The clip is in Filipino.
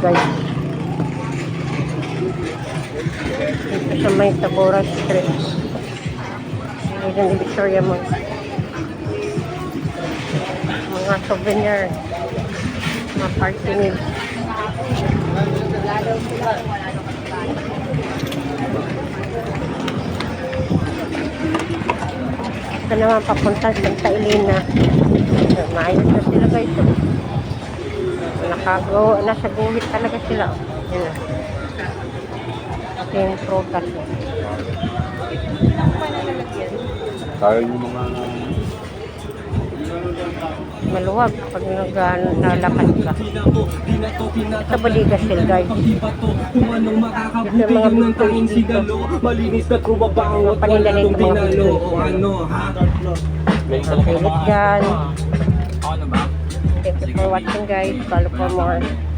guys. Dito sa may Tabora Street. Dito ni Victoria Mall. Mga souvenir. Mga party meal. Ito naman papunta sa Santa Elena. Maayos na sila guys. oh. Nakagawa, nasa guhit talaga sila. oh. Yan na. Ito yung prutas. Kaya yung mga Maluwag pag nag, nalakad ka. Ito Baligas Hill guys. Makakabubig ng tanging sigalo Malinis na Mga paninda Wala nung mga tinalo paninda. O ano ha Pilit dyan. You for watching guys. Follow for more.